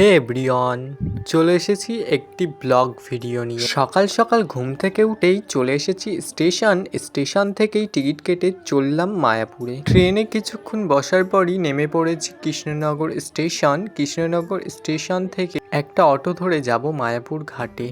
হে Brian, চলে এসেছি একটি ব্লগ ভিডিও নিয়ে। সকাল সকাল ঘুম থেকে উঠেই চলে এসেছি স্টেশন স্টেশন থেকেই টিকিট কেটে চললাম মায়াপুরে। ট্রেনে কিছুক্ষণ বসার পরই নেমে পড়েছি কৃষ্ণনগর স্টেশন। কৃষ্ণনগর স্টেশন থেকে একটা অটো ধরে যাব মায়াপুর ঘাটে।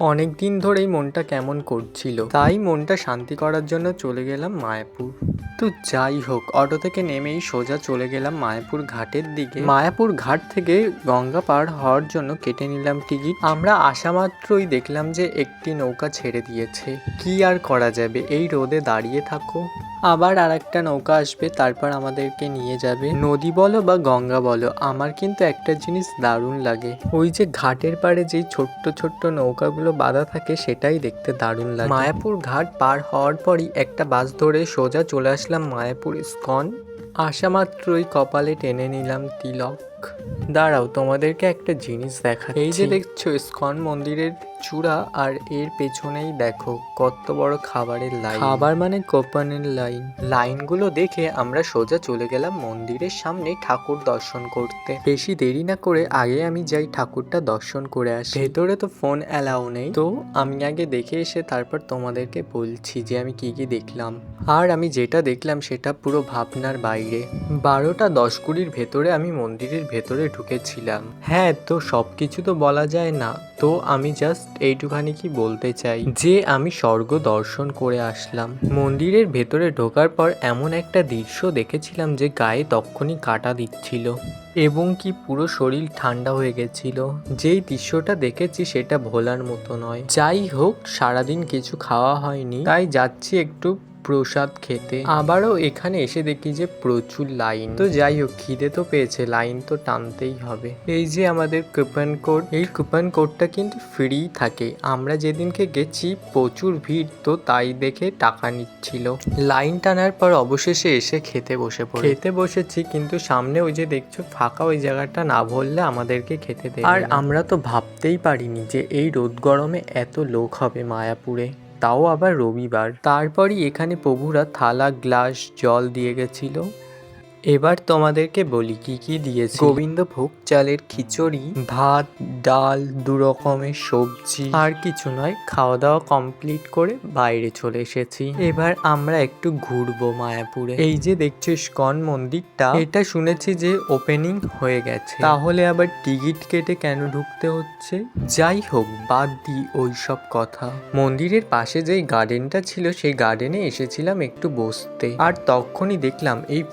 অনেক দিন ধরেই মনটা কেমন করছিল। তাই মনটা শান্তি করার জন্য চলে গেলাম মায়াপুর। তো যাই হোক, অটো থেকে নেমেই সোজা চলে গেলাম মায়াপুর ঘাটের দিকে। মায়াপুর ঘাট থেকে গঙ্গা পার হওয়ার জন্য কেটে নিলাম টিকিট। আমরা আসা মাত্রই দেখলাম যে একটি নৌকা ছেড়ে দিয়েছে। কি আর করা যাবে? এই রোদে দাঁড়িয়ে থাকো। আবার আর একটা নৌকা আসবে, তারপর আমাদেরকে নিয়ে যাবে। নদী বলো বা গঙ্গা বলো, আমার কিন্তু একটা জিনিস দারুণ লাগে। ওই যে ঘাটের পাড়ে যে ছোট্ট ছোট্ট নৌকাগুলো বাঁধা থাকে, সেটাই দেখতে দারুণ লাগে। মায়াপুর ঘাট পার হওয়ার পরই একটা বাস ধরে সোজা চলে আসলাম মায়াপুর স্কন আসা মাত্রই কপালে টেনে নিলাম তিলক। দাঁড়াও তোমাদেরকে একটা জিনিস দেখা এই যে দেখছ ইস্কন মন্দিরের চূড়া আর এর পেছনেই দেখো কত বড় খাবারের লাইন। খাবার মানে কোপানের লাইন। লাইনগুলো দেখে আমরা সোজা চলে গেলাম মন্দিরের সামনে ঠাকুর দর্শন করতে। বেশি দেরি না করে আগে আমি যাই ঠাকুরটা দর্শন করে আসি। ভেতরে তো ফোন অ্যালাউ নেই। তো আমি আগে দেখে এসে তারপর তোমাদেরকে বলছি যে আমি কি কি দেখলাম। আর আমি যেটা দেখলাম সেটা পুরো ভাবনার বাইরে। বারোটা দশ কুড়ির ভেতরে আমি মন্দিরের ভেতরে ঢুকেছিলাম। হ্যাঁ তো সব কিছু তো বলা যায় না। তো আমি জাস্ট এইটুখানি কি বলতে চাই? যে আমি স্বর্গ দর্শন করে আসলাম। মন্দিরের ভেতরে ঢোকার পর এমন একটা দৃশ্য দেখেছিলাম যে গায়ে তক্ষণই কাটা দিচ্ছিল এবং কি পুরো শরীর ঠান্ডা হয়ে গেছিল। যেই দৃশ্যটা দেখেছি সেটা ভোলার মতো নয়। যাই হোক, সারাদিন কিছু খাওয়া হয়নি। তাই যাচ্ছি একটু প্রসাদ খেতে। আবারও এখানে এসে দেখি যে প্রচুর লাইন। তো যাই হোক খিদে তো পেয়েছে লাইন তো টানতেই হবে। এই যে আমাদের কুপন কোড এই কুপন কোডটা কিন্তু ফ্রি থাকে। আমরা যেদিনকে গেছি প্রচুর ভিড় তো তাই দেখে টাকা নিচ্ছিল। লাইন টানার পর অবশেষে এসে খেতে বসে পড়ে। খেতে বসেছি কিন্তু সামনে ওই যে দেখছ ফাঁকা ওই জায়গাটা না ভরলে আমাদেরকে খেতে দেয় আর আমরা তো ভাবতেই পারিনি যে এই রোদ গরমে এত লোক হবে মায়াপুরে। তাও আবার রবিবার। তারপরই এখানে প্রভুরা থালা গ্লাস জল দিয়ে গেছিল। এবার তোমাদেরকে বলি, কি কি দিয়েছে? গোবিন্দভোগ চালের খিচুড়ি, ভাত, ডাল, দু রকমের সবজি, আর কিছু নয় খাওয়া দাওয়া কমপ্লিট করে বাইরে চলে এসেছি। এবার আমরা একটু ঘুরবো মায়াপুরে। এই যে দেখছ ইস্কন মন্দিরটা, এটা শুনেছি যে ওপেনিং হয়ে গেছে। তাহলে আবার টিকিট কেটে কেন ঢুকতে হচ্ছে? যাই হোক, বাদ দি ওই সব কথা। মন্দিরের পাশে যেই গার্ডেনটা ছিল, সেই গার্ডেনে এসেছিলাম একটু বসতে। আর তখনই দেখলাম এই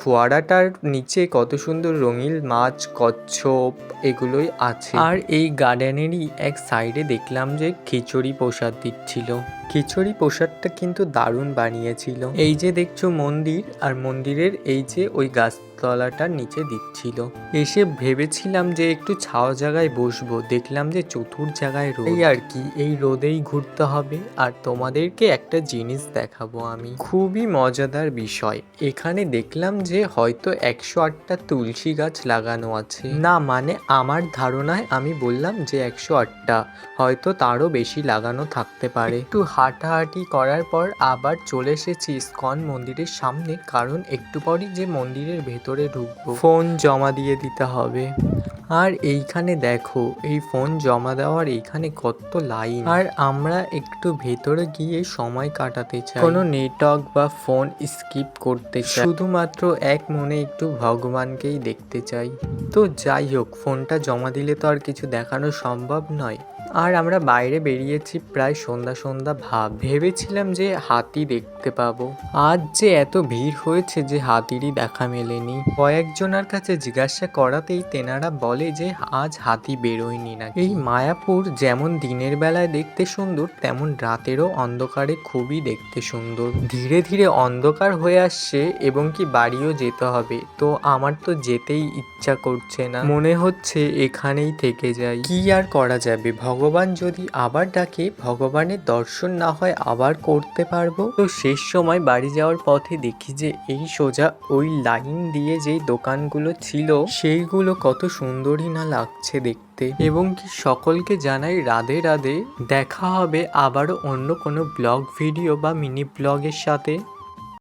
ফোয়ারাটার নিচে কত সুন্দর রঙিন মাছ, কচ্ছপ এগুলোই আছে। আর এই গার্ডেনেরই এক সাইডে দেখলাম যে খিচুড়ি প্রসাদ দিচ্ছিল। খিচুড়ি প্রসাদটা কিন্তু দারুণ বানিয়েছিল। এই যে দেখছ মন্দির, আর মন্দিরের এই যে ওই গাছতলাটার নিচে দিচ্ছিল। এসে ভেবেছিলাম যে একটু ছাওয়া জায়গায় বসবো, দেখলাম যে চতুর জায়গায় রোদ। এই আর কি, এই রোদেই ঘুরতে হবে, আর তোমাদেরকে একটা জিনিস দেখাবো আমি। খুবই মজাদার বিষয়, এখানে দেখলাম যে হয়তো একশো আটটা তুলসী গাছ লাগানো আছে। না মানে আমার ধারণায় আমি বললাম যে একশো আটটা, হয়তো তারও বেশি লাগানো থাকতে পারে। একটু হাঁটাহাঁটি করার পর আবার চলে এসেছি ইস্কন মন্দিরের সামনে, কারণ একটু পরই যে মন্দিরের ভেতরে ঢুকবো। ফোন জমা দিয়ে দিতে হবে। আর এইখানে দেখো, এই ফোন জমা দেওয়ার এইখানে কত লাইন। আর আমরা একটু ভেতরে গিয়ে সময় কাটাতে চাই। কোনো নেটওয়ার্ক বা ফোন স্কিপ করতে চাই। শুধুমাত্র এক মনে একটু ভগবানকেই দেখতে চাই। তো যাই হোক, ফোনটা জমা দিলে তো আর কিছু দেখানো সম্ভব নয়। আর আমরা বাইরে বেরিয়েছি প্রায় সন্ধ্যা সন্ধ্যা ভাব। ভেবেছিলাম যে হাতি দেখতে পাবো। আজ যে এত ভিড় হয়েছে যে হাতিরই দেখা মেলেনি। কয়েকজনের কাছে জিজ্ঞাসা করাতেই তেনারা বলে যে আজ হাতি বেরোয়নি না এই মায়াপুর যেমন দিনের বেলায় দেখতে সুন্দর, তেমন রাতেরও অন্ধকারে খুবই দেখতে সুন্দর। ধীরে ধীরে অন্ধকার হয়ে আসছে এবং কি বাড়িও যেতে হবে। তো আমার তো যেতেই ইচ্ছা করছে না। মনে হচ্ছে এখানেই থেকে যাই। কি আর করা যাবে? ভগবান যদি আবার ডাকে, ভগবানের দর্শন না হয় আবার করতে পারব? তো শেষ সময় বাড়ি যাওয়ার পথে দেখি যে এই সোজা ওই লাইন দিয়ে যেই দোকানগুলো ছিল, সেইগুলো কত সুন্দরই না লাগছে দেখতে। এবং কি সকলকে জানাই রাধে রাধে, দেখা হবে আবারও অন্য কোনো ব্লগ, ভিডিও বা মিনি ব্লগের সাথে।